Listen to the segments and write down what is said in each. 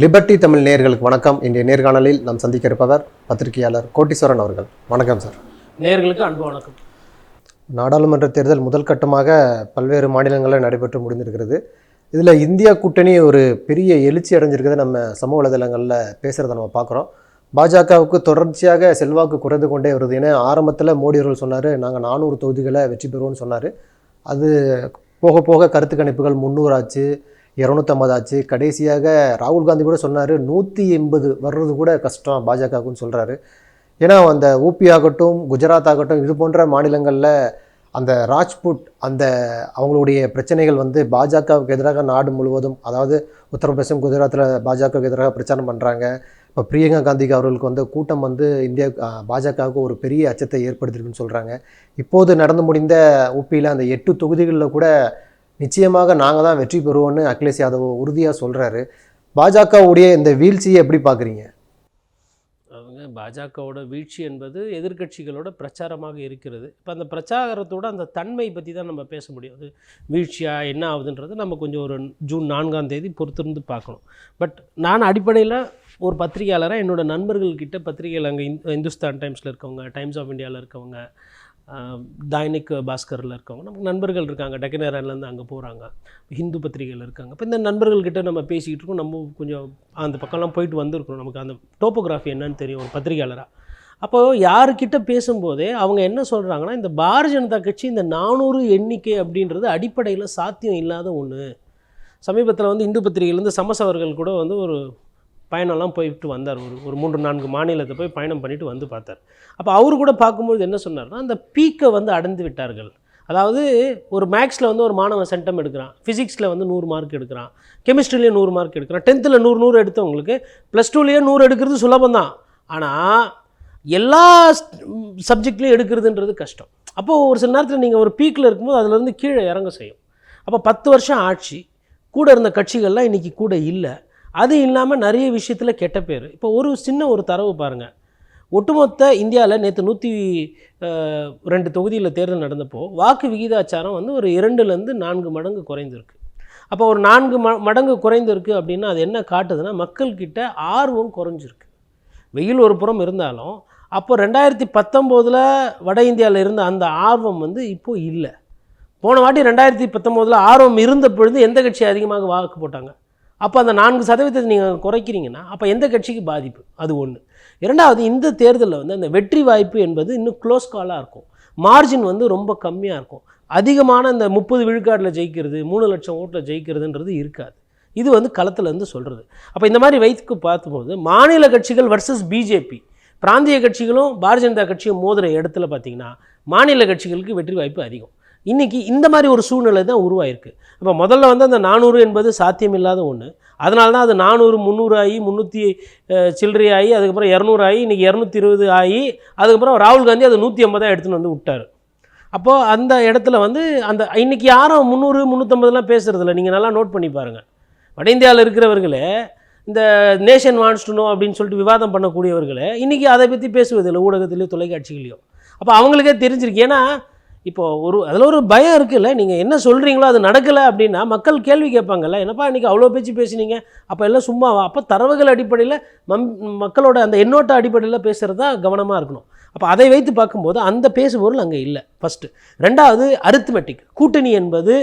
Liberty Tamil நேயர்களுக்கு வணக்கம். இன்றைய நேர்காணலில் நாம் சந்திக்க இருப்பவர் பத்திரிகையாளர் கோட்டீஸ்வரன் அவர்கள். வணக்கம் சார் நேர்களுக்கு அன்பு வணக்கம். நாடாளுமன்ற தேர்தல் முதல் கட்டமாக பல்வேறு மாநிலங்களில் நடைபெற்று முடிந்திருக்கிறது. இதில் இந்தியா கூட்டணி ஒரு பெரிய எழுச்சி அடைஞ்சிருக்கிறத நம்ம சமூக வலைதளங்களில் பேசுகிறத நம்ம பார்க்குறோம் பாஜகவுக்கு தொடர்ச்சியாக செல்வாக்கு குறைந்து கொண்டே வருது ஏன்னா ஆரம்பத்தில் மோடி அவர்கள் சொன்னார். நாங்கள் நானூறு தொகுதிகளை வெற்றி பெறுவோம்னு சொன்னார். அது போக போக கருத்து கணிப்புகள் முந்நூறு ஆச்சு இரநூத்தம்பது ஆச்சு கடைசியாக ராகுல் காந்தி கூட சொன்னார் நூற்றி எண்பது வர்றது கூட கஷ்டம் பாஜகவுக்குன்னு சொல்கிறாரு ஏன்னா அந்த ஊபி ஆகட்டும் குஜராத் ஆகட்டும் இது போன்ற மாநிலங்களில் அந்த ராஜ்புட் அந்த அவங்களுடைய பிரச்சனைகள் வந்து பாஜகவுக்கு எதிராக நாடு முழுவதும் அதாவது உத்தரப்பிரதேசம் குஜராத்தில் பாஜகவுக்கு எதிராக பிரச்சாரம் பண்ணுறாங்க இப்போ பிரியங்கா காந்திக்கு அவர்களுக்கு வந்து கூட்டம் வந்து இந்தியா பாஜகவுக்கு ஒரு பெரிய அச்சத்தை ஏற்படுத்தியிருக்குன்னு சொல்கிறாங்க இப்போது நடந்து முடிந்த ஊப்பியில் அந்த எட்டு தொகுதிகளில் கூட நிச்சயமாக நாங்கள் தான் வெற்றி பெறுவோம்னு அகிலேஷ் யாதவ் உறுதியாக சொல்கிறாரு பாஜகவுடைய இந்த வீழ்ச்சியை எப்படி பார்க்குறீங்க? அவங்க பாஜகவோட வீழ்ச்சி என்பது எதிர்க்கட்சிகளோட பிரச்சாரமாக இருக்கிறது. இப்போ அந்த பிரச்சாரத்தோட அந்த தன்மை பற்றி தான் நம்ம பேச முடியும். அது வீழ்ச்சியாக என்ன ஆகுதுன்றது நம்ம கொஞ்சம் ஒரு ஜூன் நான்காம் தேதி பொறுத்திருந்து பார்க்கணும். பட் நான் அடிப்படையில் ஒரு பத்திரிகையாளராக என்னோடய நண்பர்கள்கிட்ட பத்திரிகையில் அங்கே இந்துஸ்தான் டைம்ஸில் இருக்கவங்க டைம்ஸ் ஆஃப் இந்தியாவில் இருக்கவங்க தைனிக் பாஸ்கரில் இருக்கவங்க நமக்கு நண்பர்கள் இருக்காங்க டெக்கனேரன்லேருந்து அங்கே போகிறாங்க ஹிந்து பத்திரிகையில் இருக்காங்க. இப்போ இந்த நண்பர்கள்கிட்ட நம்ம பேசிக்கிட்டு இருக்கோம் நம்ம கொஞ்சம் அந்த பக்கம்லாம் போயிட்டு வந்திருக்கோம் நமக்கு அந்த டோப்போகிராஃபி என்னன்னு தெரியும் ஒரு பத்திரிகையாளராக அப்போது யாருக்கிட்ட பேசும்போதே அவங்க என்ன சொல்கிறாங்கன்னா இந்த பாரதிய ஜனதா கட்சி இந்த நானூறு எண்ணிக்கை அப்படின்றது அடிப்படையில் சாத்தியம் இல்லாத ஒன்று சமீபத்தில் வந்து இந்து பத்திரிகையிலேருந்து சமஸ் அவர்கள் கூட வந்து ஒரு பயணம்லாம் போயிட்டு வந்தார். ஒரு ஒரு மூன்று நான்கு மாநிலத்தை போய் பயணம் பண்ணிட்டு வந்து பார்த்தார். அப்போ அவர் கூட பார்க்கும்போது என்ன சொன்னார்னா அந்த பீக்கை வந்து அடைந்து விட்டார்கள். அதாவது ஒரு மேக்ஸில் வந்து ஒரு மாணவன் சென்டம் எடுக்கிறான். ஃபிசிக்ஸில் வந்து நூறு மார்க் எடுக்கிறான். கெமிஸ்ட்ரிலேயே நூறு மார்க் எடுக்கிறான். டென்த்தில் நூறு நூறு எடுத்தவங்களுக்கு ப்ளஸ் டூலேயே நூறு எடுக்கிறது சுலபம் தான். ஆனால் எல்லா சப்ஜெக்ட்லேயும் எடுக்கிறதுன்றது கஷ்டம். அப்போது ஒரு சில நேரத்தில் நீங்கள் ஒரு பீக்கில் இருக்கும்போது அதுலேருந்து கீழே இறங்க செய்யும். அப்போ பத்து வருஷம் ஆட்சி. கூட இருந்த கட்சிகள்லாம் இன்றைக்கி கூட இல்லை. அது இல்லாமல் நிறைய விஷயத்தில் கெட்ட பேர். இப்போ ஒரு சின்ன ஒரு தரவு பாருங்கள் ஒட்டுமொத்த இந்தியாவில் நேற்று நூற்றி ரெண்டு தொகுதியில் தேர்தல் நடந்தப்போ வாக்கு விகிதாச்சாரம் வந்து ஒரு இரண்டுலேருந்து நான்கு மடங்கு குறைந்திருக்கு. அப்போ ஒரு நான்கு ம மடங்கு குறைந்திருக்கு அப்படின்னா அது என்ன காட்டுதுன்னா மக்கள்கிட்ட ஆர்வம் குறைஞ்சிருக்கு. வெயில் ஒரு புறம் இருந்தாலும் அப்போ ரெண்டாயிரத்தி பத்தொம்போதில் வட இந்தியாவில் இருந்த அந்த ஆர்வம் வந்து இப்போது இல்லை. போன வாட்டி ரெண்டாயிரத்தி பத்தொம்போதில் ஆர்வம் இருந்த பொழுது எந்த கட்சி அதிகமாக வாக்கு போட்டாங்க? அப்போ அந்த நான்கு சதவீதத்தை நீங்கள் குறைக்கிறீங்கன்னா அப்போ எந்த கட்சிக்கு பாதிப்பு? அது ஒன்று இரண்டாவது இந்த தேர்தலில் வந்து அந்த வெற்றி வாய்ப்பு என்பது இன்னும் க்ளோஸ் காலாக இருக்கும். மார்ஜின் வந்து ரொம்ப கம்மியாக இருக்கும். அதிகமான இந்த முப்பது விழுக்காட்டில் ஜெயிக்கிறது மூணு லட்சம் ஓட்டில் ஜெயிக்கிறதுன்றது இருக்காது. இது வந்து களத்துலேருந்து சொல்கிறது அப்போ இந்த மாதிரி வைத்து பார்க்கும்போது மாநில கட்சிகள் வர்சஸ் பிஜேபி பிராந்திய கட்சிகளும் பாரதிய ஜனதா கட்சியும் மோதுகிற இடத்துல பார்த்தீங்கன்னா மாநில கட்சிகளுக்கு வெற்றி வாய்ப்பு அதிகம். இன்றைக்கி இந்த மாதிரி ஒரு சூழ்நிலை தான் உருவாயிருக்கு. இப்போ முதல்ல வந்து அந்த நானூறு என்பது சாத்தியமில்லாத ஒன்று அதனால தான் அது நானூறு முந்நூறு ஆகி முந்நூற்றி சில்லறை ஆகி அதுக்கப்புறம் இரநூறு ஆகி இன்றைக்கி இரநூத்தி இருபது ஆகி அதுக்கப்புறம் ராகுல் காந்தி அதை நூற்றி ஐம்பதாக எடுத்துன்னு வந்து விட்டார். அப்போது அந்த இடத்துல வந்து அந்த இன்றைக்கி யாரும் முந்நூறு முந்நூற்றம்பதுலாம் பேசுகிறதில்ல நீங்கள் நல்லா நோட் பண்ணி பாருங்கள் வட இந்தியாவில் இருக்கிறவர்களே இந்த நேஷன் வாண்ட்ஸ் டு நோ அப்படின்னு சொல்லிட்டு விவாதம் பண்ணக்கூடியவர்களே இன்றைக்கி அதை பற்றி பேசுவதில்லை ஊடகத்திலையோ தொலைக்காட்சிகளையோ அப்போ அவங்களுக்கே தெரிஞ்சிருக்கு. ஏன்னா இப்போ ஒரு அதில் ஒரு பயம் இருக்குல்ல. நீங்கள் என்ன சொல்கிறீங்களோ அது நடக்கலை அப்படின்னா மக்கள் கேள்வி கேட்பாங்கல்ல. என்னப்பா இன்றைக்கி அவ்வளோ பேச்சு பேசுனீங்க? அப்போ எல்லாம் சும்மாவா அப்போ தரவுகள் அடிப்படையில் மம் மக்களோட அந்த எண்ணோட்ட அடிப்படையில் பேசுகிறது தான் கவனமாக இருக்கணும். அப்போ அதை வைத்து பார்க்கும்போது அந்த பேசுபொருள் அங்கே இல்லை. ஃபஸ்ட்டு ரெண்டாவது அரித்மெட்டிக் கூட்டணி என்பது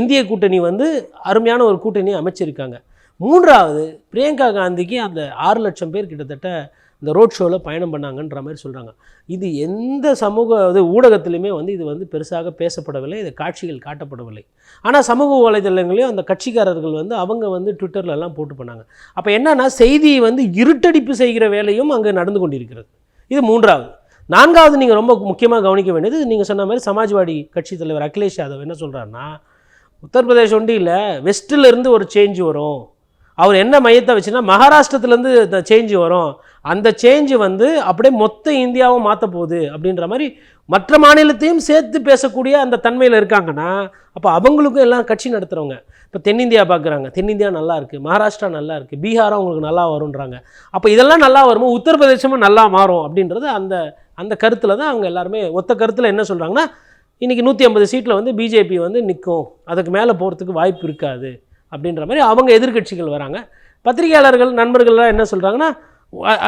இந்திய கூட்டணி வந்து அருமையான ஒரு கூட்டணியை அமைச்சிருக்காங்க. மூன்றாவது பிரியங்கா காந்திக்கு அந்த ஆறு லட்சம் பேர் கிட்டத்தட்ட இந்த ரோட் ஷோவில் பயணம் பண்ணாங்கன்ற மாதிரி சொல்கிறாங்க இது எந்த சமூக இது ஊடகத்திலையுமே வந்து இது வந்து பெருசாக பேசப்படவில்லை இது காட்சிகள் காட்டப்படவில்லை. ஆனால் சமூக வலைதளங்களையும் அந்த கட்சிக்காரர்கள் வந்து அவங்க வந்து ட்விட்டர்லலாம் போட்டு பண்ணாங்க. அப்போ என்னன்னா செய்தியை வந்து இருட்டடிப்பு செய்கிற வேலையும் அங்கே நடந்து கொண்டிருக்கிறது. இது மூன்றாவது. நான்காவது நீங்கள் ரொம்ப முக்கியமாக கவனிக்க வேண்டியது நீங்கள் சொன்ன மாதிரி சமாஜ்வாடி கட்சி தலைவர் அகிலேஷ் யாதவ் என்ன சொல்கிறாருன்னா உத்தரப்பிரதேஷ் ஒன்றியில் வெஸ்ட்டில் இருந்து ஒரு சேஞ்ச் வரும். அவர் என்ன மையத்தை வச்சுன்னா மகாராஷ்டிரத்துலேருந்து இந்த சேஞ்சு வரும். அந்த சேஞ்சு வந்து அப்படியே மொத்த இந்தியாவும் மாற்ற போகுது அப்படின்ற மாதிரி மற்ற மாநிலத்தையும் சேர்த்து பேசக்கூடிய அந்த தன்மையில் இருக்காங்கன்னா அப்போ அவங்களுக்கும் எல்லாம் கட்சி நடத்துகிறவங்க இப்போ தென்னிந்தியா பார்க்குறாங்க தென்னிந்தியா நல்லா இருக்குது மகாராஷ்டிரா நல்லா இருக்குது பீகாரும் உங்களுக்கு நல்லா வரும்ன்றாங்க. அப்போ இதெல்லாம் நல்லா வருமோ உத்தரப்பிரதேசமும் நல்லா மாறும் அப்படின்றது அந்த அந்த கருத்தில் தான் அவங்க எல்லாருமே ஒத்த கருத்தில் என்ன சொல்கிறாங்கன்னா இன்றைக்கி நூற்றி ஐம்பது சீட்டில் வந்து பிஜேபி வந்து நிற்கும் அதுக்கு மேலே போகிறதுக்கு வாய்ப்பு இருக்காது அப்படின்ற மாதிரி அவங்க எதிர்க்கட்சிகள் வராங்க. பத்திரிகையாளர்கள் நண்பர்கள்லாம் என்ன சொல்கிறாங்கன்னா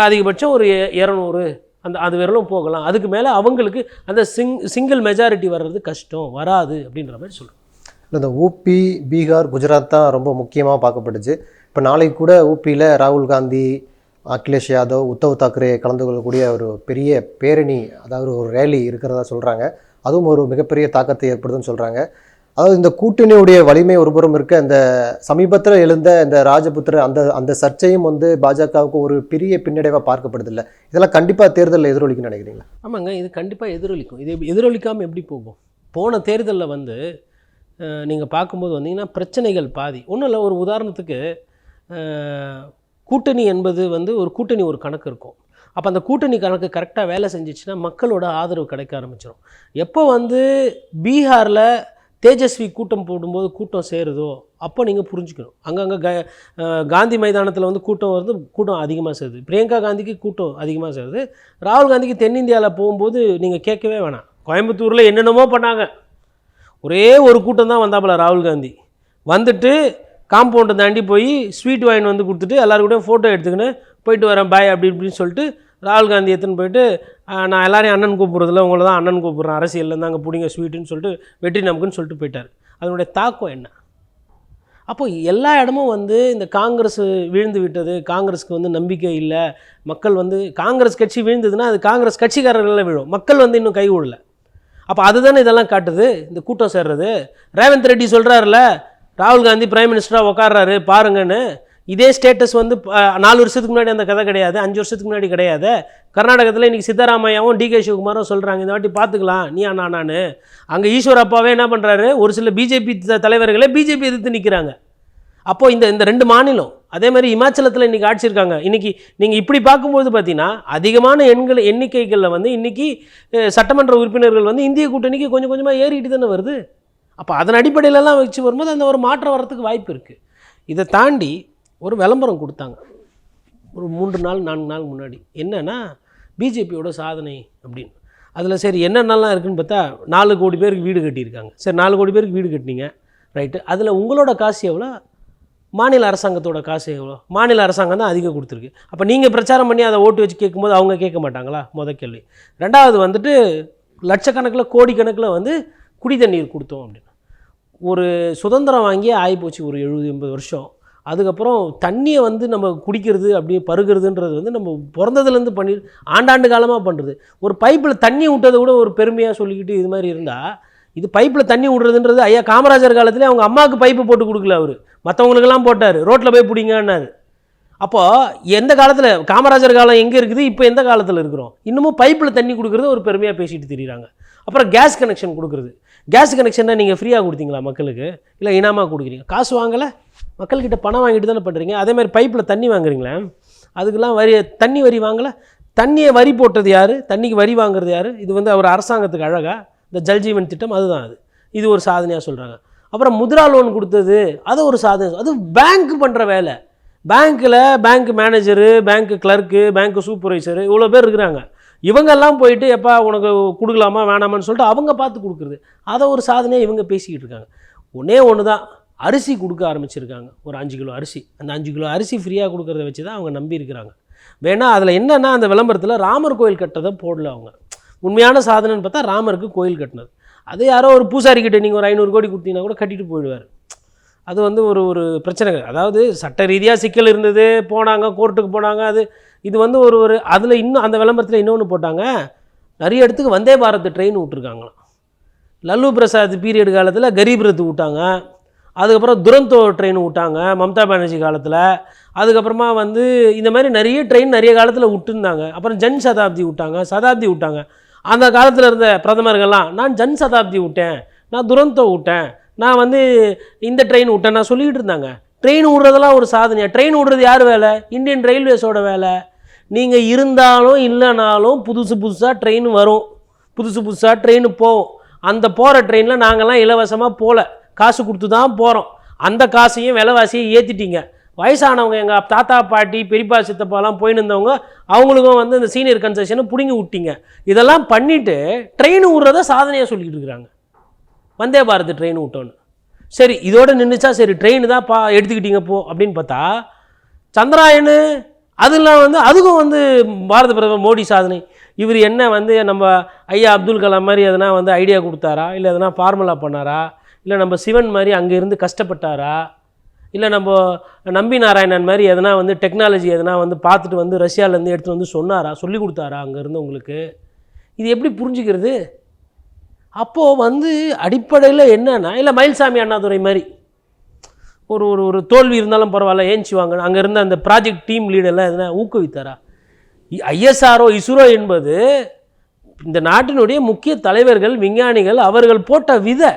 அதிகபட்சம் ஒரு இரநூறு. அந்த அது வரலும் போகலாம். அதுக்கு மேலே அவங்களுக்கு அந்த சிங் சிங்கிள் மெஜாரிட்டி வர்றது கஷ்டம் வராது அப்படின்ற மாதிரி சொல்கிறோம் இந்த ஊபி பீகார் குஜராத் தான் ரொம்ப முக்கியமாக பார்க்கப்பட்டுச்சு. இப்போ நாளைக்கு கூட ஊபியில் ராகுல் காந்தி அகிலேஷ் யாதவ் உத்தவ் தாக்கரே கலந்து கொள்ளக்கூடிய ஒரு பெரிய பேரணி அதாவது ஒரு ரேலி இருக்கிறதா சொல்கிறாங்க அதுவும் ஒரு மிகப்பெரிய தாக்கத்தை ஏற்படுதுன்னு சொல்கிறாங்க அதாவது இந்த கூட்டணியுடைய வலிமை ஒருபுறம் இருக்க இந்த சமீபத்தில் எழுந்த இந்த ராஜபுத்திர அந்த அந்த சர்ச்சையும் வந்து பாஜகவுக்கு ஒரு பெரிய பின்னடைவாக பார்க்கப்படுது இல்லை இதெல்லாம் கண்டிப்பாக தேர்தலில் எதிரொலிக்கும் நினைக்கிறீங்களா? ஆமாங்க இது கண்டிப்பாக எதிரொலிக்கும். இது எதிரொலிக்காமல் எப்படி போகும்? போன தேர்தலில் வந்து நீங்கள் பார்க்கும்போது வந்தீங்கன்னா பிரச்சனைகள் பாதி. ஒன்றும் இல்லை ஒரு உதாரணத்துக்கு கூட்டணி என்பது வந்து ஒரு கூட்டணி ஒரு கணக்கு இருக்கும். அப்போ அந்த கூட்டணி கணக்கு கரெக்டாக வேலை செஞ்சிச்சுன்னா மக்களோட ஆதரவு கிடைக்க ஆரம்பிச்சிடும் எப்போ வந்து பீகாரில் தேஜஸ்வி கூட்டம் போடும்போது கூட்டம் சேருதோ அப்போ நீங்கள் புரிஞ்சுக்கணும். அங்கங்கே க காந்தி மைதானத்தில் வந்து கூட்டம் வருது கூட்டம் அதிகமாக சேருது. பிரியங்கா காந்திக்கு கூட்டம் அதிகமாக சேருது. ராகுல் காந்திக்கு தென்னிந்தியாவில் போகும்போது நீங்கள் கேட்கவே வேணாம். கோயம்புத்தூரில் என்னென்னமோ பண்ணாங்க. ஒரே ஒரு கூட்டம் தான் வந்தாப்பில் ராகுல் காந்தி. வந்துட்டு காம்பவுண்டை தாண்டி போய் ஸ்வீட் வாங்கி வந்து கொடுத்துட்டு எல்லாரும் ஃபோட்டோ எடுத்துக்கின்னு போயிட்டு வரேன் பாய் அப்படி இப்படின்னு சொல்லிட்டு ராகுல் காந்தி எடுத்துன்னு போயிட்டு நான் எல்லாரையும் அண்ணன் கூப்பிட்றதில்ல உங்களை தான் அண்ணன் கூப்பிட்றேன். அரசியலில் இருந்தாங்க பிடிங்க ஸ்வீட்டுன்னு சொல்லிட்டு வெற்றி நமக்குன்னு சொல்லிட்டு போயிட்டார். அதனுடைய தாக்கம் என்ன? அப்போ எல்லா இடமும் வந்து இந்த காங்கிரஸ் வீழ்ந்து விட்டது காங்கிரஸ்க்கு வந்து நம்பிக்கை இல்லை. மக்கள் வந்து காங்கிரஸ் கட்சி விழுந்ததுன்னா அது காங்கிரஸ் கட்சிக்காரர்கள் விழும். மக்கள் வந்து இன்னும் கை விடல அப்போ அதுதானே இதெல்லாம் காட்டுது? இந்த கூட்டம் சேர்றது. ரேவந்த் ரெட்டி சொல்கிறாருல ராகுல் காந்தி பிரைம் மினிஸ்டராக உட்கார்றாரு பாருங்கன்னு. இதே ஸ்டேட்டஸ் வந்து நாலு வருஷத்துக்கு முன்னாடி அந்த கதை கிடையாது அஞ்சு வருஷத்துக்கு முன்னாடி கிடையாது. கர்நாடகத்தில் இன்றைக்கி சித்தராமையாவும் டிகே சிவகுமாரும் சொல்கிறாங்க இந்த வாட்டி பார்த்துக்கலாம் நீ அண்ணா நான். அங்கே ஈஸ்வரப்பாவே என்ன பண்ணுறாரு ஒரு சில பிஜேபி தலைவர்களே பிஜேபி எதிர்த்து நிற்கிறாங்க அப்போது இந்த இந்த ரெண்டு மாநிலம் அதே மாதிரி இமாச்சலத்தில் இன்றைக்கி ஆட்சி இருக்காங்க. இன்றைக்கி நீங்கள் இப்படி பார்க்கும்போது பார்த்தீங்கன்னா அதிகமான எண்கள் எண்ணிக்கைகளில் வந்து இன்றைக்கி சட்டமன்ற உறுப்பினர்கள் வந்து இந்திய கூட்டணிக்கு கொஞ்சம் கொஞ்சமாக ஏறிட்டு தானே வருது? அப்போ அதன் அடிப்படையிலலாம் வச்சு வரும்போது அந்த ஒரு மாற்றம் வரத்துக்கு வாய்ப்பு இருக்குது இதை தாண்டி ஒரு விளம்பரம் கொடுத்தாங்க. ஒரு மூன்று நாள் நான்கு நாள் முன்னாடி. என்னென்னா பிஜேபியோட சாதனை அப்படின்னு. அதில் சரி என்னென்னலாம் இருக்குதுன்னு பார்த்தா நாலு கோடி பேருக்கு வீடு கட்டியிருக்காங்க. சரி நாலு கோடி பேருக்கு வீடு கட்டினீங்க. ரைட்டு அதில் உங்களோட காசு எவ்வளோ? மாநில அரசாங்கத்தோட காசு எவ்வளோ? மாநில அரசாங்கம் தான் அதிகம் கொடுத்துருக்கு. அப்போ நீங்கள் பிரச்சாரம் பண்ணி அதை ஓட்டு வச்சு கேட்கும்போது அவங்க கேட்க மாட்டாங்களா? முத கேள்வி. ரெண்டாவது வந்துட்டு லட்சக்கணக்கில் கோடிக்கணக்கில் வந்து குடி தண்ணீர் கொடுத்தோம் அப்படின்னு. ஒரு சுதந்திரம் வாங்கி ஆகிப்போச்சு ஒரு எழுபது எண்பது வருஷம். அதுக்கப்புறம் தண்ணியை வந்து நம்ம குடிக்கிறது அப்படி பருகிறதுன்றது வந்து நம்ம பிறந்ததுலேருந்து பண்ணி ஆண்டாண்டு காலமாக பண்ணுறது. ஒரு பைப்பில் தண்ணி விட்டதை கூட ஒரு பெருமையாக சொல்லிக்கிட்டு இது மாதிரி இருந்தால் இது பைப்பில் தண்ணி விடுறதுன்றது ஐயா காமராஜர் காலத்தில் அவங்க அம்மாவுக்கு பைப்பு போட்டு கொடுக்கல அவர். மற்றவங்களுக்கெல்லாம் போட்டார் ரோட்டில் போய் பிடிங்கன்னாரு. அப்போது எந்த காலத்தில் காமராஜர் காலம் எங்கே இருக்குது இப்போ எந்த காலத்தில் இருக்கிறோம்? இன்னமும் பைப்பில் தண்ணி கொடுக்குறது ஒரு பெருமையாக பேசிட்டு தெரியுறாங்க. அப்புறம் கேஸ் கனெக்ஷன் கொடுக்குறது. கேஸ் கனெக்ஷன்னா நீங்கள் ஃப்ரீயாக கொடுத்தீங்களா மக்களுக்கு? இல்லை இனாமாக கொடுக்குறீங்க? காசு வாங்கலை? மக்கள்கிட்ட பணம் வாங்கிட்டு தானே பண்ணுறீங்க அதே மாதிரி பைப்பில் தண்ணி வாங்குறீங்களே? அதுக்கெல்லாம் வரி தண்ணி வரி வாங்கலை. தண்ணியை வரி போட்டது யார்? தண்ணிக்கு வரி வாங்குறது யார்? இது வந்து அவர் அரசாங்கத்துக்கு அழகாக இந்த ஜல்ஜீவன் திட்டம் அதுதான் அது. இது ஒரு சாதனையாக சொல்கிறாங்க அப்புறம் முத்ரா லோன் கொடுத்தது அது ஒரு சாதனை. அது பேங்க் பண்ணுற வேலை. பேங்க்கில் bank manager bank clerk bank supervisor இவ்வளோ பேர் இருக்கிறாங்க. இவங்கெல்லாம் போயிட்டு எப்பா உனக்கு கொடுக்கலாமா? வேணாமான்னு சொல்லிட்டு அவங்க பார்த்து கொடுக்குறது. அதை ஒரு சாதனையாக இவங்க பேசிக்கிட்டு இருக்காங்க. ஒன்றே ஒன்று தான் அரிசி கொடுக்க ஆரம்பிச்சிருக்காங்க. ஒரு அஞ்சு கிலோ அரிசி. அந்த அஞ்சு கிலோ அரிசி ஃப்ரீயாக கொடுக்குறத வச்சு தான் அவங்க நம்பி இருக்கிறாங்க வேணால் அதில் என்னென்னா அந்த விளம்பரத்தில் ராமர் கோயில் கட்டதை போடல அவங்க. உண்மையான சாதனைன்னு பார்த்தா ராமருக்கு கோயில் கட்டினது. அது யாரோ ஒரு பூசாரி கிட்ட நீங்கள் ஒரு ஐநூறு கோடி கொடுத்தீங்கன்னா கூட கட்டிட்டு போயிடுவார். அது வந்து ஒரு ஒரு பிரச்சனை. அதாவது சட்ட ரீதியாக சிக்கல் இருந்தது போனாங்க கோர்ட்டுக்கு போனாங்க அது இது வந்து ஒரு ஒரு அதில் இன்னும் அந்த விளம்பரத்தில் இன்னொன்று போட்டாங்க. நிறைய இடத்துக்கு வந்தே பாரத் ட்ரெயின் விட்ருக்காங்களாம் லல்லு பிரசாத் பீரியட் காலத்தில் கரீப் ரத்து விட்டாங்க. அதுக்கப்புறம் துரந்தோ ட்ரெயின் விட்டாங்க மம்தா பானர்ஜி காலத்தில். அதுக்கப்புறமா வந்து இந்த மாதிரி நிறைய ட்ரெயின் நிறைய காலத்தில் விட்டுருந்தாங்க. அப்புறம் ஜன் சதாப்தி விட்டாங்க சதாப்தி விட்டாங்க. அந்த காலத்தில் இருந்த பிரதமர்கள்லாம் நான் ஜன் சதாப்தி விட்டேன் நான் துரந்தோ விட்டேன் நான் வந்து இந்த ட்ரெயின் விட்டேன் நான் சொல்லிக்கிட்டு இருந்தாங்க. ட்ரெயின் விடுறதெல்லாம் ஒரு சாதனையாக ட்ரெயின் விடுறது யார் வேலை? இந்தியன் ரயில்வேஸோட வேலை. நீங்கள் இருந்தாலும் இல்லைனாலும் புதுசு புதுசாக ட்ரெயின் வரும். புதுசு புதுசாக ட்ரெயின் போகும். அந்த போகிற ட்ரெயினில் நாங்கள்லாம் இலவசமாக போகல காசு கொடுத்து தான் போகிறோம் அந்த காசையும் விலைவாசியும் ஏற்றிட்டீங்க வயசானவங்க எங்கள் தாத்தா பாட்டி பெரியப்பா சித்தப்பாலாம் போயின்னு இருந்தவங்க அவங்களுக்கும் வந்து இந்த சீனியர் கன்செஷனை பிடுங்கி விட்டீங்க இதெல்லாம் பண்ணிவிட்டு ட்ரெயின் விட்றத சாதனையாக சொல்லிக்கிட்டு இருக்கிறாங்க வந்தே பாரத் ட்ரெயின் விட்டோன்னு சரி இதோடு நின்றுச்சா சரி ட்ரெயின் தான் பா எடுத்துக்கிட்டீங்க போ அப்படின்னு பார்த்தா சந்திராயனு அதெல்லாம் வந்து அதுக்கும் வந்து பாரத பிரதமர் மோடி சாதனை. இவர் என்ன வந்து நம்ம ஐயா அப்துல் கலாம் மாதிரி எதனா வந்து ஐடியா கொடுத்தாரா? இல்லை எதனா ஃபார்முலா பண்ணாரா? இல்லை நம்ம சிவன் மாதிரி அங்கே இருந்து கஷ்டப்பட்டாரா? இல்லை நம்ம நம்பி நாராயணன் மாதிரி எதனா வந்து டெக்னாலஜி எதனா வந்து பார்த்துட்டு வந்து ரஷ்யாவிலேருந்து எடுத்துகிட்டு வந்து சொன்னாரா? சொல்லி கொடுத்தாரா அங்கே இருந்து உங்களுக்கு? இது எப்படி புரிஞ்சுக்கிறது? அப்போது வந்து அடிப்படையில் என்னன்னா இல்லை மயில்சாமி அண்ணாதுரை மாதிரி ஒரு ஒரு ஒரு தோல்வி இருந்தாலும் பரவாயில்ல ஏஞ்சி வாங்க அங்கே இருந்த அந்த ப்ராஜெக்ட் டீம் லீடெல்லாம் எதனா ஊக்குவித்தாரா? ஐஎஸ்ஆர்ஓ இஸ்ரோ என்பது இந்த நாட்டினுடைய முக்கிய தலைவர்கள் விஞ்ஞானிகள் அவர்கள் போட்ட விதை.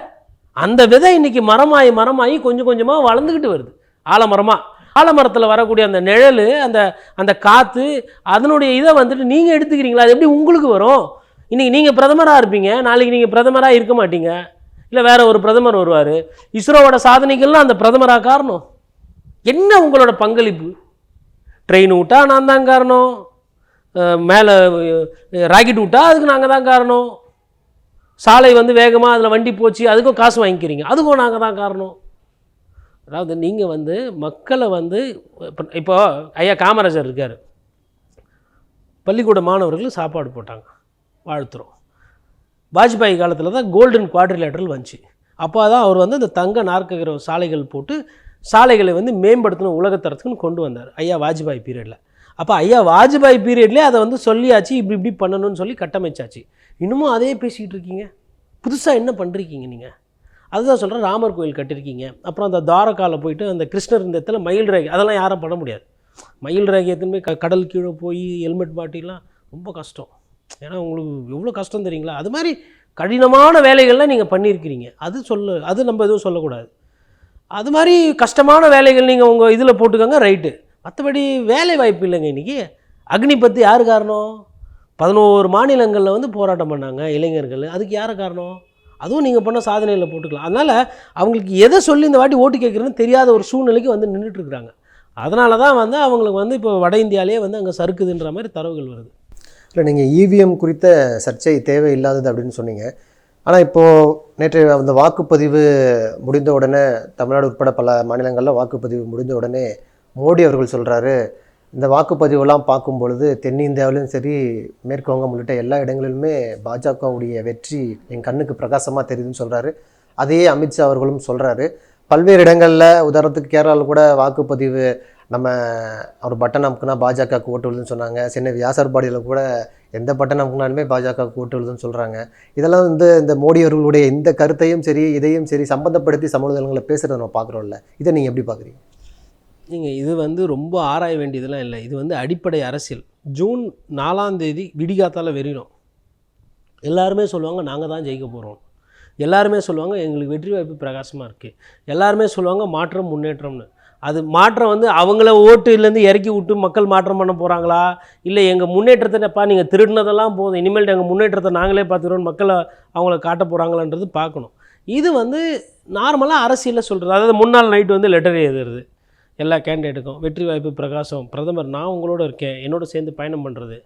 அந்த விதை இன்னைக்கு மரமாயி மரமாயி கொஞ்சம் கொஞ்சமாக வளர்ந்துக்கிட்டு வருது. ஆலமரமாக ஆலமரத்தில் வரக்கூடிய அந்த நிழல் அந்த அந்த காற்று அதனுடைய இதை வந்துட்டு நீங்கள் எடுத்துக்கிறீங்களா? அது எப்படி உங்களுக்கு வரும்? இன்றைக்கி நீங்கள் பிரதமராக இருப்பீங்க நாளைக்கு நீங்கள் பிரதமராக இருக்க மாட்டீங்க. இல்லை வேறு ஒரு பிரதமர் வருவார். இஸ்ரோவோட சாதனைகள்லாம் அந்த பிரதமராக காரணம். என்ன உங்களோட பங்களிப்பு? ட்ரெயின் விட்டா நான் தான் காரணம். மேலே ராக்கெட் விட்டால் அதுக்கு நாங்கள் தான் காரணம். சாலை வந்து வேகமாக அதில் வண்டி போச்சு அதுக்கும் காசு வாங்கிக்கிறீங்க. அதுக்கும் நாங்கள் தான் காரணம். அதாவது நீங்கள் வந்து மக்களை வந்து இப்போ இப்போ ஐயா காமராஜர் இருக்கார். பள்ளிக்கூட மாணவர்களுக்கு சாப்பாடு போட்டாங்க. வாழ்த்துறோம். வாஜ்பாய் காலத்தில் தான் கோல்டன் குவாட்ரிலேட்டரல் வந்துச்சு. அப்போ தான் அவர் வந்து இந்த தங்க நாற்ககிற சாலைகள் போட்டு சாலைகளை வந்து மேம்படுத்தணும் உலகத்தரத்துக்குன்னு கொண்டு வந்தார். ஐயா வாஜ்பாய் பீரியடில் அப்போ ஐயா வாஜ்பாய் பீரியட்லேயே அதை வந்து சொல்லியாச்சு இப்படி இப்படி பண்ணணும்னு சொல்லி கட்டமைச்சாச்சு. இன்னமும் அதே பேசிக்கிட்டு இருக்கீங்க? புதுசாக என்ன பண்ணுறீங்க நீங்கள் அதுதான் சொல்கிறேன் ராமர் கோயில் கட்டியிருக்கீங்க அப்புறம் அந்த துவாரக்கால போயிட்டு அந்த கிருஷ்ணர் இந்த இடத்துல மயில் ரேகை அதெல்லாம் யாரும் பண்ண முடியாது. மயில் ரேகை எத்தனை க கடல் கீழே போய் ஹெல்மெட் மாட்டிலாம் ரொம்ப கஷ்டம். ஏன்னா உங்களுக்கு எவ்வளோ கஷ்டம் தெரியுங்களா? அது மாதிரி கடினமான வேலைகள்லாம் நீங்கள் பண்ணியிருக்கிறீங்க. அது சொல்ல அது நம்ம எதுவும் சொல்லக்கூடாது. அது மாதிரி கஷ்டமான வேலைகள் நீங்கள் உங்கள் இதில் போட்டுக்கோங்க ரைட்டு. மற்றபடி வேலை வாய்ப்பு இல்லைங்க இன்றைக்கி அக்னி பற்றி யார் காரணம்? பதினோரு மாநிலங்களில் வந்து போராட்டம் பண்ணாங்க இளைஞர்கள். அதுக்கு யார காரணம்? அதுவும் நீங்கள் பண்ண சாதனையில் போட்டுக்கலாம். அதனால் அவங்களுக்கு எதை சொல்லி இந்த வாட்டி ஓட்டு கேட்குறதுன்னு தெரியாத ஒரு சூழ்நிலைக்கு வந்து நின்றுட்டுருக்குறாங்க அதனால தான் வந்து அவங்களுக்கு வந்து இப்போ வட இந்தியாவிலே வந்து அங்கே சறுக்குதுன்ற மாதிரி தரவுகள் வருது. இல்லை நீங்கள் இவிஎம் குறித்த சர்ச்சை தேவையில்லாதது அப்படின்னு சொன்னீங்க. ஆனால் இப்போது நேற்று அந்த வாக்குப்பதிவு முடிந்த உடனே தமிழ்நாடு உட்பட பல மாநிலங்களில் வாக்குப்பதிவு முடிந்த உடனே மோடி அவர்கள் சொல்கிறாரு இந்த வாக்குப்பதிவெல்லாம் பார்க்கும் பொழுது தென்னிந்தியாவிலும் சரி மேற்குவங்கம் உள்ளிட்ட எல்லா இடங்களிலுமே பாஜகவுடைய வெற்றி என் கண்ணுக்கு பிரகாசமாக தெரியுதுன்னு சொல்கிறாரு அதையே அமித்ஷா அவர்களும் சொல்கிறாரு பல்வேறு இடங்களில் உதாரணத்துக்கு கேரளாவில் கூட வாக்குப்பதிவு நம்ம அவர் பட்டன் அமுக்குனா பாஜகவுக்கு ஓட்டு விழுதுன்னு சொன்னாங்க. சென்னை வியாசர்பாடியில் கூட எந்த பட்டன் அமுக்குனாலுமே பாஜகவுக்கு ஓட்டு விழுதுன்னு சொல்கிறாங்க இதெல்லாம் வந்து இந்த மோடி அவர்களுடைய இந்த கருத்தையும் சரி இதையும் சரி சம்பந்தப்படுத்தி சமூகங்களை பேசுகிறத நம்ம பார்க்குறோம்ல. இதை நீங்கள் எப்படி பார்க்குறீங்க? நீங்கள் இது வந்து ரொம்ப ஆராய வேண்டியதெல்லாம் இல்லை. இது வந்து அடிப்படை அரசியல். ஜூன் நாலாம் தேதி விடிகாத்தால் வெறிடும். எல்லாருமே சொல்லுவாங்க நாங்கள் தான் ஜெயிக்க போகிறோம் எல்லாருமே சொல்லுவாங்க எங்களுக்கு வெற்றி வாய்ப்பு பிரகாசமாக இருக்குது எல்லாருமே சொல்லுவாங்க மாற்றம் முன்னேற்றம்னு. அது மாற்றம் வந்து அவங்கள ஓட்டுலேருந்து இறக்கி விட்டு மக்கள் மாற்றம் பண்ண போகிறாங்களா இல்லை எங்கள் முன்னேற்றத்தைப்பா நீங்கள் திருடினதெல்லாம் போதும். இனிமேல் எங்கள் முன்னேற்றத்தை நாங்களே பார்த்துக்கிறோம் மக்களை அவங்கள காட்ட போகிறாங்களான்றது பார்க்கணும். இது வந்து நார்மலாக அரசியலில் சொல்கிறது அதாவது முன்னாள் நைட்டு வந்து லெட்டர் எழுதுறது. எல்லா கேண்டிடேட்டுக்கும் வெற்றி வாய்ப்பு பிரகாசம் பிரதமர் நான் உங்களோட இருக்கேன் என்னோட சேர்ந்து பயணம் பண்ணுறது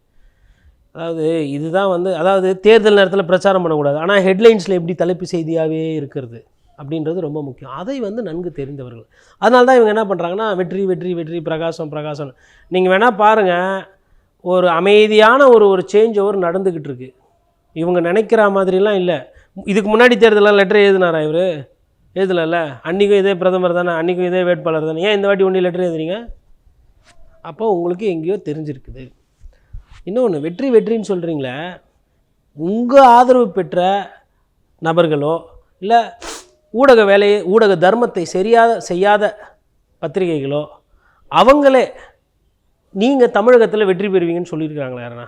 அதாவது இதுதான் வந்து அதாவது தேர்தல் நேரத்தில் பிரச்சாரம் பண்ணக்கூடாது. ஆனால் ஹெட்லைன்ஸில் எப்படி தலைப்பு செய்தியாகவே இருக்கிறது அப்படின்றது ரொம்ப முக்கியம். அதை வந்து நன்கு தெரிந்தவர்கள். அதனால தான் இவங்க என்ன பண்ணுறாங்கன்னா வெற்றி வெற்றி வெற்றி பிரகாசம் பிரகாசம். நீங்கள் வேணால் பாருங்கள் ஒரு அமைதியான ஒரு ஒரு சேஞ்ச் ஓவர் நடந்துக்கிட்டு இருக்கு. இவங்க நினைக்கிற மாதிரிலாம் இல்லை. இதுக்கு முன்னாடி தேர்தலாம் லெட்டர் எழுதினாரா இவர்? எழுதலைல்ல அன்றைக்கும் இதே பிரதமர் தானே அன்றைக்கும் இதே வேட்பாளர் தானே. ஏன் இந்த வாட்டி ஒன்றி லெட்டர் எழுதுறீங்க? அப்போ உங்களுக்கு எங்கேயோ தெரிஞ்சிருக்குது. இன்னொன்று வெற்றி வெற்றின்னு சொல்கிறீங்களே உங்கள் ஆதரவு பெற்ற நபர்களோ இல்லை ஊடக வேலையை ஊடக தர்மத்தை சரியாத செய்யாத பத்திரிகைகளோ அவங்களே நீங்கள் தமிழகத்தில் வெற்றி பெறுவீங்கன்னு சொல்லியிருக்காங்களா யாருன்னா?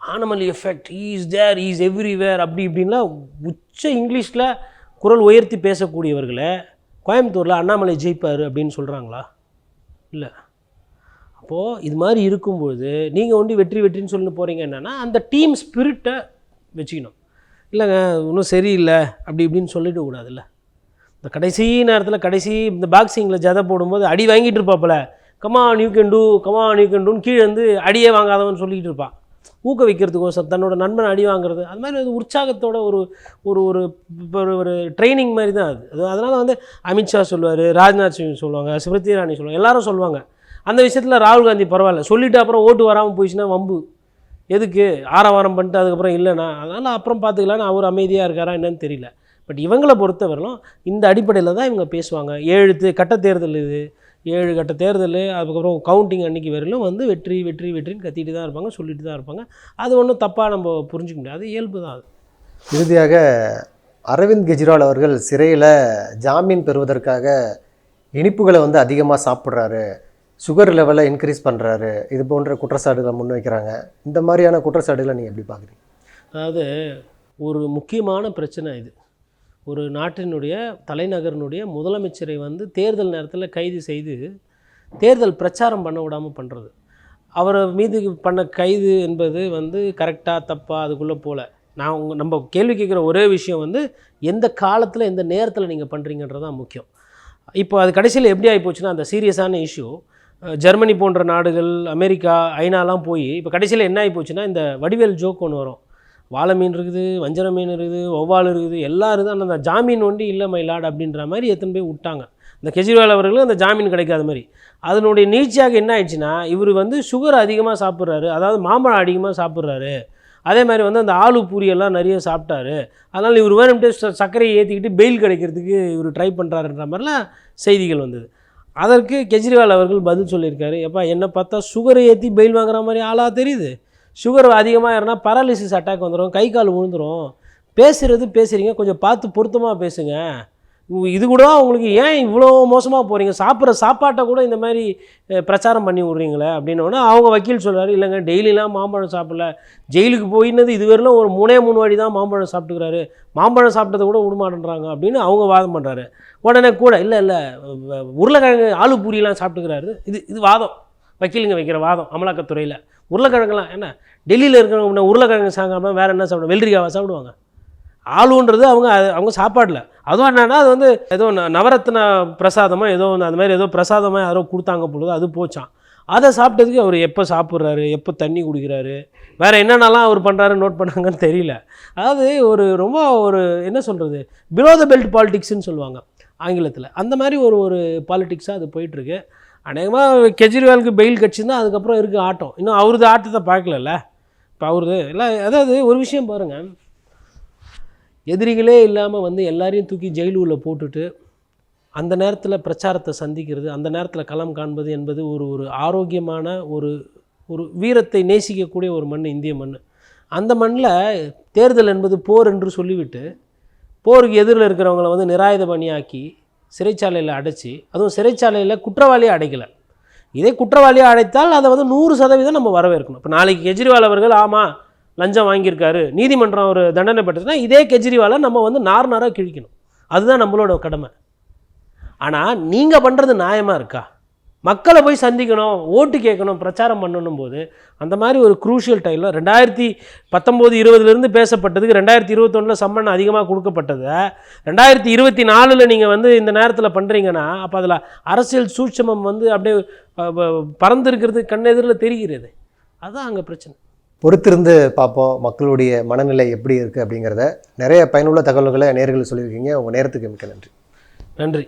Animal effect is there is everywhere அப்படி இப்படின்லாம் உச்ச இங்கிலீஷில் குரல் உயர்த்தி பேசக்கூடியவர்களை கோயம்புத்தூரில் அண்ணாமலை ஜெயிப்பார் அப்படின்னு சொல்கிறாங்களா இல்லை. அப்போது இது மாதிரி இருக்கும்பொழுது நீங்கள் ஒண்டி வெற்றி வெற்றின்னு சொல்லிட்டு போகிறீங்க என்னென்னா அந்த டீம் ஸ்பிரிட்டை வச்சுக்கணும். இல்லைங்க இன்னும் சரியில்லை அப்படி இப்படின்னு சொல்லிட்டு கூடாதுல்ல. இந்த கடைசி நேரத்தில் கடைசி இந்த பாக்ஸிங்கில் ஜதை போடும்போது அடி வாங்கிட்டு இருப்பாப்புல. Come on you can do come on you can டூன்னு கீழே வந்து அடியே வாங்காதவன் சொல்லிக்கிட்டு இருப்பான். ஊக்குவிக்கிறதுக்கோசம் தன்னோட நண்பனை அடி வாங்குறது அது மாதிரி ஒரு உற்சாகத்தோட ஒரு ஒரு ஒரு ஒரு ஒரு ட்ரைனிங் மாதிரி தான் அது. அது அதனால் வந்து அமித்ஷா சொல்லுவார் ராஜ்நாத் சிங் சொல்லுவாங்க ஸ்மிருதி இரானி சொல்லுவாங்க எல்லாரும் சொல்லுவாங்க. அந்த விஷயத்தில் ராகுல் காந்தி பரவாயில்ல சொல்லிட்டு அப்புறம் ஓட்டு வராமல் போயிடுச்சுன்னா வம்பு. எதுக்கு? ஆரவாரம் பண்ணிட்டு அதுக்கப்புறம் இல்லைண்ணா அதனால் அப்புறம் பார்த்துக்கலான்னு அவர் அமைதியாக இருக்காரா என்னன்னு தெரியல. பட் இவங்களை பொறுத்தவரையிலும் இந்த அடிப்படையில் தான் இவங்க பேசுவாங்க. எழுத்து கட்ட தேர்தல் இது. ஏழு கட்ட தேர்தல் அதுக்கப்புறம் கவுண்டிங் அன்னைக்கு வரையிலும் வந்து வெற்றி வெற்றி வெற்றின்னு கத்திட்டு தான் இருப்பாங்க சொல்லிட்டு தான் இருப்பாங்க. அது ஒன்றும் தப்பாக நம்ம புரிஞ்சுக்க முடியாது. அது இயல்பு தான் அது. இறுதியாக அரவிந்த் கெஜ்ரிவால் அவர்கள் சிறையில் ஜாமீன் பெறுவதற்காக இனிப்புகளை வந்து அதிகமாக சாப்பிட்றாரு. சுகர் லெவலை இன்க்ரீஸ் பண்ணுறாரு இது போன்ற குற்றச்சாட்டுகளை முன்வைக்கிறாங்க. இந்த மாதிரியான குற்றச்சாட்டுகளை நீங்கள் எப்படி பார்க்குறீங்க? அதாவது ஒரு முக்கியமான பிரச்சனை இது. ஒரு நாட்டினுடைய தலைநகரினுடைய முதலமைச்சரை வந்து தேர்தல் நேரத்தில் கைது செய்து தேர்தல் பிரச்சாரம் பண்ண விடாமல் பண்ணுறது அவரை மீது பண்ண கைது என்பது வந்து கரெக்டாக தப்பாக அதுக்குள்ளே போகல நான் உங்கள் நம்ம கேள்வி கேட்குற ஒரே விஷயம் வந்து எந்த காலத்தில் எந்த நேரத்தில் நீங்கள் பண்ணுறீங்கன்றது தான் முக்கியம். இப்போ அது கடைசியில் எப்படி ஆகி போச்சுன்னா அந்த சீரியஸான இஷ்யூ. ஜெர்மனி போன்ற நாடுகள் அமெரிக்கா ஐநாலாம் போய் இப்போ கடைசியில் என்ன ஆகி போச்சுன்னா இந்த வடிவேல் ஜோக் ஒன்று வரும். வாழை மீன் இருக்குது வஞ்சர மீன் இருக்குது ஒவ்வாள் இருக்குது எல்லாம் இருக்குது. ஆனால் அந்த ஜாமீன் ஒண்டி இல்லை மயிலாடு அப்படின்ற மாதிரி எத்தனை போய் விட்டாங்க. இந்த கெஜ்ரிவால் அவர்களும் அந்த ஜாமீன் கிடைக்காத மாதிரி. அதனுடைய நீச்சியாக என்ன ஆயிடுச்சுன்னா இவர் வந்து சுகர் அதிகமாக சாப்பிட்றாரு. அதாவது மாம்பழம் அதிகமாக சாப்பிட்றாரு. அதே மாதிரி வந்து அந்த ஆலு பூரியெல்லாம் நிறைய சாப்பிட்டாரு. அதனால் இவர் வேணும்ட்டு சர்க்கரையை ஏற்றிக்கிட்டு பெயில் கிடைக்கிறதுக்கு இவர் ட்ரை பண்ணுறாருன்ற மாதிரிலாம் செய்திகள் வந்தது. அதற்கு கெஜ்ரிவால் அவர்கள் பதில் சொல்லியிருக்காரு. எப்பா என்ன பார்த்தா சுகரை ஏற்றி பெயில் வாங்குற மாதிரி ஆளாக தெரியுது. சுகர் அதிகமாக இருந்தால் பராலிசிஸ் அட்டாக் வந்துடும் கை கால் விழுந்துடும் பேசுகிறது பேசுகிறீங்க கொஞ்சம் பார்த்து பொருத்தமாக பேசுங்க. இது கூட உங்களுக்கு ஏன் இவ்வளோ மோசமாக போகிறீங்க சாப்பிட்ற சாப்பாட்டை கூட இந்த மாதிரி பிரச்சாரம் பண்ணி விட்றீங்களே அப்படின்னோடனே அவங்க வக்கீல் சொல்கிறாரு இல்லைங்க டெய்லிலாம் மாம்பழம் சாப்பிடல. ஜெயிலுக்கு போயினது இதுவரையிலும் ஒரு மூணே மூணு வாடி தான் மாம்பழம் சாப்பிட்டுக்கிறாரு. மாம்பழம் சாப்பிட்டதை கூட விடமாட்டேன்றாங்க அப்படின்னு அவங்க வாதம் பண்ணுறாரு உடனே கூட இல்லை இல்லை உருளைக்கிழங்கு ஆலு பூரியெலாம் சாப்பிட்டுக்கிறாரு. இது இது வாதம். வக்கீலுங்க வைக்கிற வாதம் அமலாக்கத்துறையில். உருளைக்கிழங்குலாம் என்ன? டெல்லியில் இருக்கிறவங்க உருளைக்கிழங்கு சாப்பிடாம வேறு என்ன சாப்பிடுவோம் வெள்ளரிக்காவை சாப்பிடுவாங்க. ஆளுன்றது அவங்க அது- அவங்க சாப்பாடில் அதுவும் என்னென்னா அது வந்து ஏதோ நவரத்ன பிரசாதமாக ஏதோ ஒன்று அது மாதிரி ஏதோ பிரசாதமாக யாரோ கொடுத்தாங்க பொழுது அது போச்சான் அதை சாப்பிட்டதுக்கு அவர் எப்போ சாப்பிட்றாரு எப்போ தண்ணி குடிக்கிறாரு வேறு என்னென்னலாம் அவர் பண்ணுறாரு நோட் பண்ணாங்கன்னு தெரியல. அதாவது ஒரு ரொம்ப ஒரு என்ன சொல்கிறது பிலோ த பெல்ட் பாலிடிக்ஸ்னு சொல்லுவாங்க ஆங்கிலத்தில். அந்த மாதிரி ஒரு ஒரு பாலிட்டிக்ஸாக அது போயிட்டுருக்கு. அநேகமாக கெஜ்ரிவாலுக்கு பெயில் கட்சின்னா அதுக்கப்புறம் இருக்குது ஆட்டம். இன்னும் அவரது ஆட்டத்தை பார்க்கலல்ல? இப்போ அவரது எல்லாம் அதாவது ஒரு விஷயம் பாருங்கள் எதிரிகளே இல்லாமல் வந்து எல்லாரையும் தூக்கி ஜெயிலுள்ள போட்டுட்டு அந்த நேரத்தில் பிரச்சாரத்தை சந்திக்கிறது அந்த நேரத்தில் களம் காண்பது என்பது ஒரு ஒரு ஆரோக்கியமான ஒரு ஒரு வீரத்தை நேசிக்கக்கூடிய ஒரு மண் இந்திய மண் அந்த மண்ணில் தேர்தல் என்பது போர் என்று சொல்லிவிட்டு போருக்கு எதிரில் இருக்கிறவங்கள வந்து நிராயுத பணியாக்கி சிறைச்சாலையில் அடைச்சி அதுவும் சிறைச்சாலையில் குற்றவாளியை அடைக்கலை. இதே குற்றவாளியை அடைத்தால் அதை வந்து நூறு சதவீதம் நம்ம வரவேற்கணும். இப்போ நாளைக்கு கெஜ்ரிவால் அவர்கள் ஆமாம் லஞ்சம் வாங்கியிருக்காரு நீதிமன்றம் ஒரு தண்டனை பெற்றதுன்னா இதே கெஜ்ரிவாலை நம்ம வந்து நார் நாராக கிழிக்கணும். அதுதான் நம்மளோட கடமை. ஆனால் நீங்கள் பண்ணுறது நியாயமாக இருக்கா? மக்களை போய் சந்திக்கணும் ஓட்டு கேட்கணும் பிரச்சாரம் பண்ணணும் போது அந்த மாதிரி ஒரு குரூஷியல் டைமில் ரெண்டாயிரத்தி பத்தொம்போது இருபதுலேருந்து பேசப்பட்டதுக்கு ரெண்டாயிரத்தி இருபத்தொன்னில் சம்மன் அதிகமாக கொடுக்கப்பட்டதை. ரெண்டாயிரத்தி இருபத்தி நாலில் நீங்கள் வந்து இந்த நேரத்தில் பண்ணுறீங்கன்னா அப்போ அதில் அரசியல் சூட்சமம் வந்து அப்படியே பறந்திருக்கிறது கண்ணெதிரில் தெரிகிறது. அதுதான் அங்கே பிரச்சனை. பொறுத்திருந்து பார்ப்போம் மக்களுடைய மனநிலை எப்படி இருக்குது அப்படிங்கிறத. நிறைய பயனுள்ள தகவல்களை நேர்கள் சொல்லியிருக்கீங்க. உங்கள் நேரத்துக்கு மிக்க நன்றி. நன்றி.